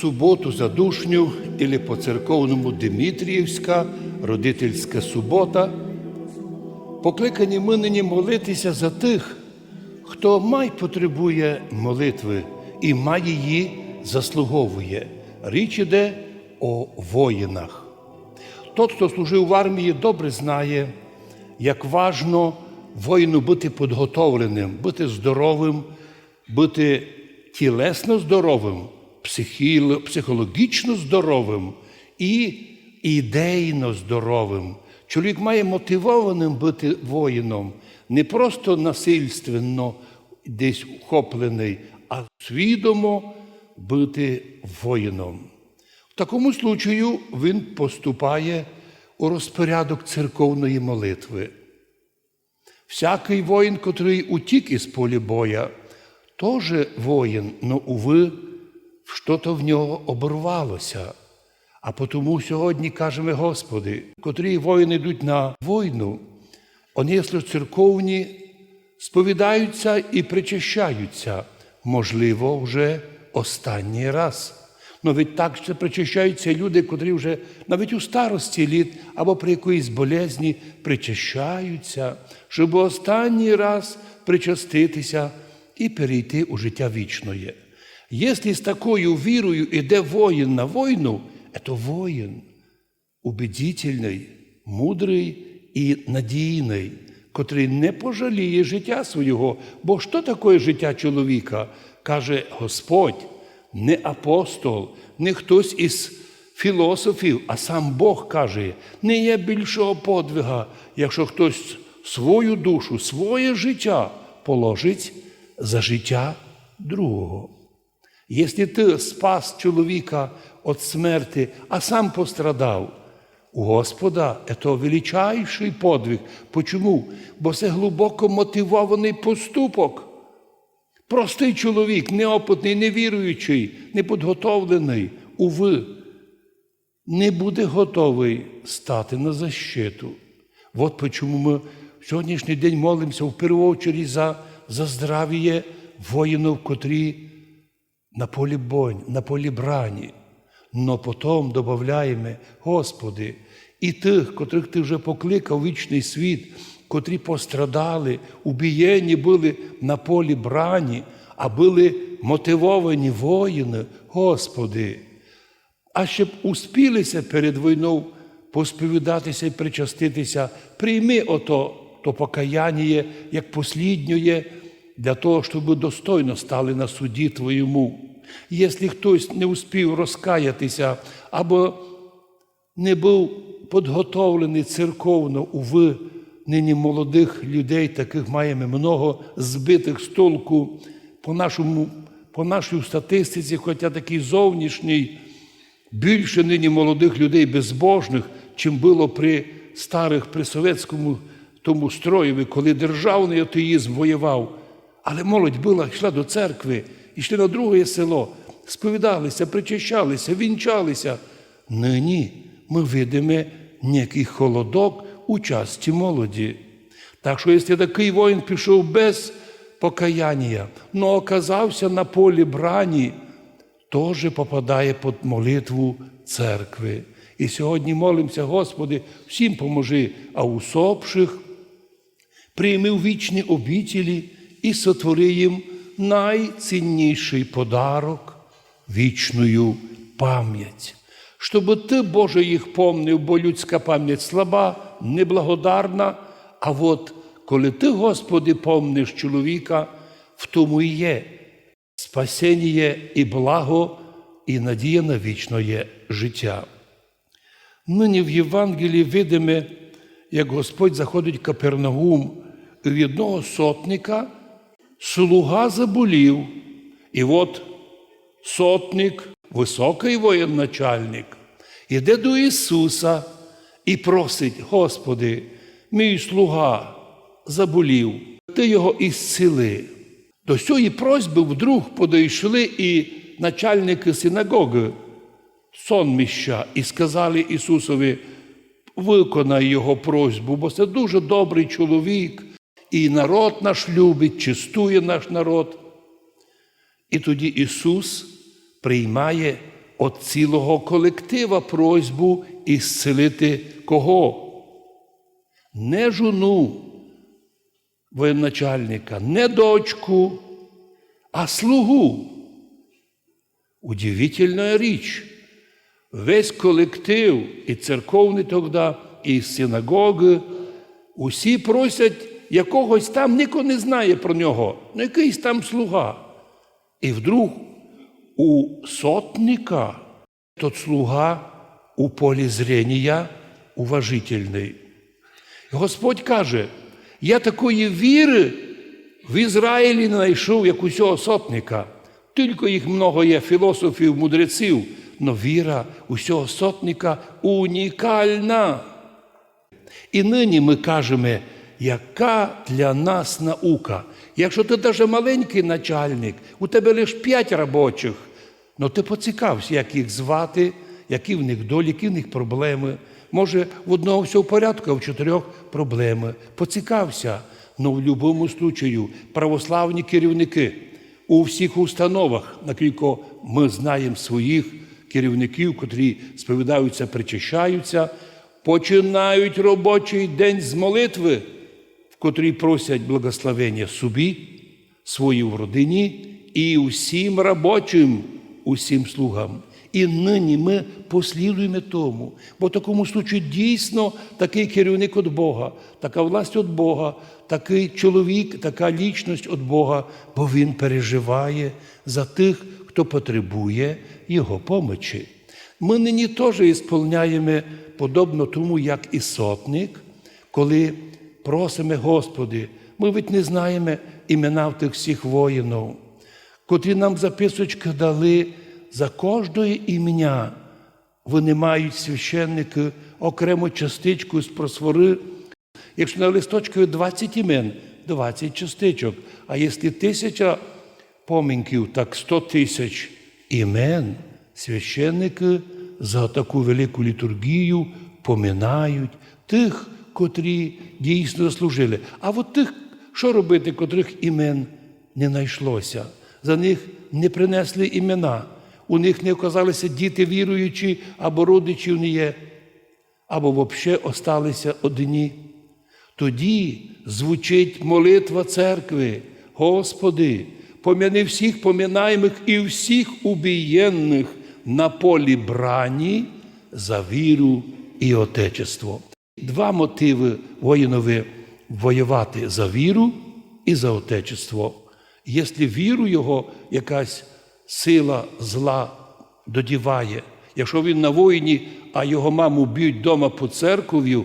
суботу задушню или по церковному Димитріївська родительська субота. Покликані ми нині молитися за тих, хто май потребує молитви і май її заслуговує. Річ іде о воїнах. Тот, хто служив в армії, добре знає, як важно воїну бути підготовленим, бути здоровим, бути тілесно здоровим, психологічно здоровим і ідейно здоровим. Чоловік має мотивованим бути воїном, не просто насильственно десь ухоплений, а свідомо бути воїном. В такому случаю він поступає у розпорядок церковної молитви. Всякий воїн, котрий утік із полі боя, теж воїн, но, уви, що-то в нього оборвалося. А тому сьогодні кажемо, Господи, котрі воїни йдуть на війну, вони, якщо церковні, сповідаються і причащаються, можливо, вже останній раз. Ну від так ще причащаються люди, котрі вже навіть у старості літ або при якоїсь болезні причащаються, щоб останній раз причаститися і перейти у життя вічне. Якщо з такою вірою йде воїн на війну, це воїн убедительний, мудрий і надійний, котрий не пожаліє життя свого. Бо що таке життя чоловіка? Каже Господь, не апостол, не хтось із філософів, а сам Бог каже, не є більшого подвига, якщо хтось свою душу, своє життя положить за життя другого. Якщо ти спас чоловіка від смерти, а сам пострадав, у Господа це величайший подвиг. Почому? Бо це глибоко мотивований поступок. Простий чоловік, неопитний, невіруючий, неподготовлений, уви, не буде готовий стати на защиту. От чому ми в сьогоднішній день молимося в першу чергу за, за здрав'я воїнів, котрі на полі бонь, на полі брані. Но потім додаємо, Господи, і тих, котрих Ти вже покликав вічний світ, котрі пострадали, убієні були на полі брані, а були мотивовані воїни, Господи. А щоб успілися перед війною посповідатися і причаститися, прийми ото то покаяння як посліднє для того, щоб достойно стали на суді Твоєму. Якщо хтось не успів розкаятися або не був підготовлений церковно, уви, нині молодих людей, таких маємо много збитих з толку по, нашому, по нашій статистиці, хоча такий зовнішній, більше нині молодих людей безбожних, чим було при старих, при совєтському тому строєві, коли державний атеїзм воював. Але молодь була, йшла до церкви, йшли на друге село, сповідалися, причащалися, вінчалися. Нині ми видимо некий холодок у часті молоді. Так що, якщо такий воїн пішов без покаяння, но оказався на полі брані, теж попадає під молитву церкви. І сьогодні молимося, Господи, всім поможи, а усопших прийми в вічні обітілі і сотвори їм найцінніший подарок вічною пам'ять. Щоб ти, Боже, їх помнив, бо людська пам'ять слаба, неблагодарна. А от коли ти, Господи, помниш чоловіка, в тому і є спасіння і благо, і надія на вічне життя. Нині в Євангелії видимо, як Господь заходить в Капернаум, і в одного сотника слуга заболів. І от сотник, високий воєначальник, іде до Ісуса і просить, Господи, мій слуга заболів, Ти його ісцели. До цієї просьби вдруг подійшли і начальники синагоги, сонміща, і сказали Ісусові, виконай його просьбу, бо це дуже добрий чоловік, і народ наш любить, чистує наш народ. І тоді Ісус приймає від цілого колектива просьбу ісцелити кого? Не жону воєначальника, не дочку, а слугу. Удивительна річ. Весь колектив і церковний тоді, і синагоги, усі просять якогось там, ніхто не знає про нього, ну якийсь там слуга. І вдруг у сотника тот слуга у полі зрення уважительний. Господь каже, я такої віри в Ізраїлі не знайшов, як усього сотника. Тільки їх много є філософів, мудреців, но віра усього сотника унікальна. І нині ми кажемо, яка для нас наука. Якщо ти навіть маленький начальник, у тебе лише п'ять робочих, ну ти поцікався, як їх звати, які в них долі, які в них проблеми. Може, в одного все в порядку, а в чотирьох проблеми. Поцікався. Ну, в будь-якому случаю, православні керівники у всіх установах, наскільки ми знаємо своїх керівників, котрі сповідаються, причащаються, починають робочий день з молитви, в котрій просять благословення собі, своїй родині і усім робочим, усім слугам. І нині ми послідуємо тому, бо в такому случаю дійсно такий керівник від Бога, така власть від Бога, такий чоловік, така лічність від Бога, бо він переживає за тих, хто потребує Його помочі. Ми нині теж ісполняємо подобно тому, як і сотник, коли просимо Господи, ми ведь не знаємо імена тих всіх воїнів, котрі нам записочки дали за кожне ім'я. Вони мають священники окрему частичку з просвори. Якщо на листочку 20 імен, 20 частичок. А якщо тисяча помінків, так 100 тисяч імен священники за таку велику літургію поминають тих, котрі дійсно служили. А от тих, що робити, котрих імен не знайшлося, за них не принесли імена, у них не оказалися діти віруючі, або родичів не є, або взагалі осталися одні. Тоді звучить молитва церкви, Господи, помяни всіх поминаємих і всіх убієнних на полі брані за віру і Отечество. Два мотиви воїнові воювати за віру і за Отечество. Якщо віру його якась сила зла додіває, якщо він на воїні, а його маму б'ють вдома по церков'ю,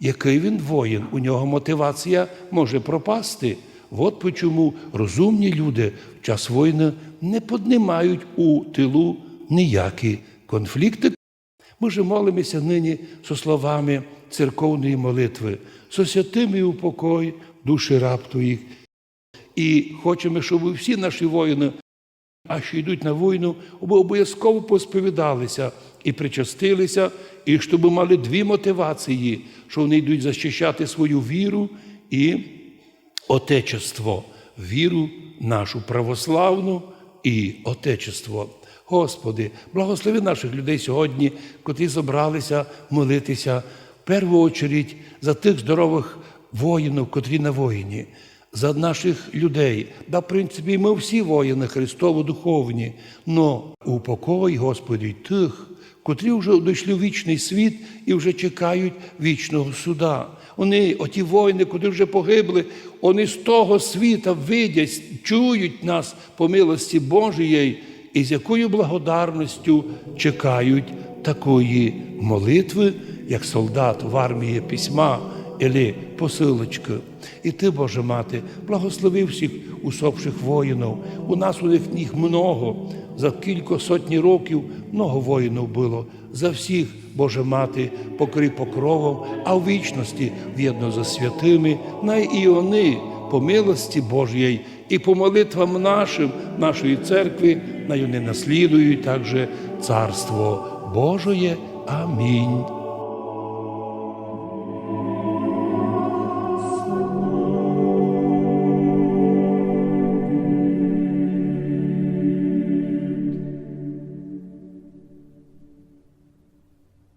який він воїн, у нього мотивація може пропасти. От чому розумні люди в час війни не піднімають у тилу ніякі конфлікти. Ми ж молимося нині со словами церковної молитви, со святими упокой душі раб твоїх. І хочемо, щоб всі наші воїни, а що йдуть на війну, обов'язково посповідалися і причастилися, і щоб мали дві мотивації, що вони йдуть захищати свою віру і Отечество, віру нашу православну і Отечество. Господи, благослови наших людей сьогодні, котрі зібралися молитися першу чергу за тих здорових воїнів, котрі на воїні, за наших людей. Да, в принципі, ми всі воїни Христово-духовні, но упокой, Господи, тих, котрі вже дійшли в вічний світ і вже чекають вічного суда. Вони, оті воїни, куди вже погибли, вони з того світа видять, чують нас по милості Божої і з якою благодарністю чекають такої молитви, як солдат в армії письма или посилочки. І ти, Боже Мати, благослови всіх усопших воїнів. У нас у них їх много. За кілька сотні років много воїнів було. За всіх, Боже Мати, покри покровом, а в вічності в'єдно за святими, най і вони по милості Божій і по молитвам нашим, нашої церкви, най вони наслідують також Царство Божоє. Амінь.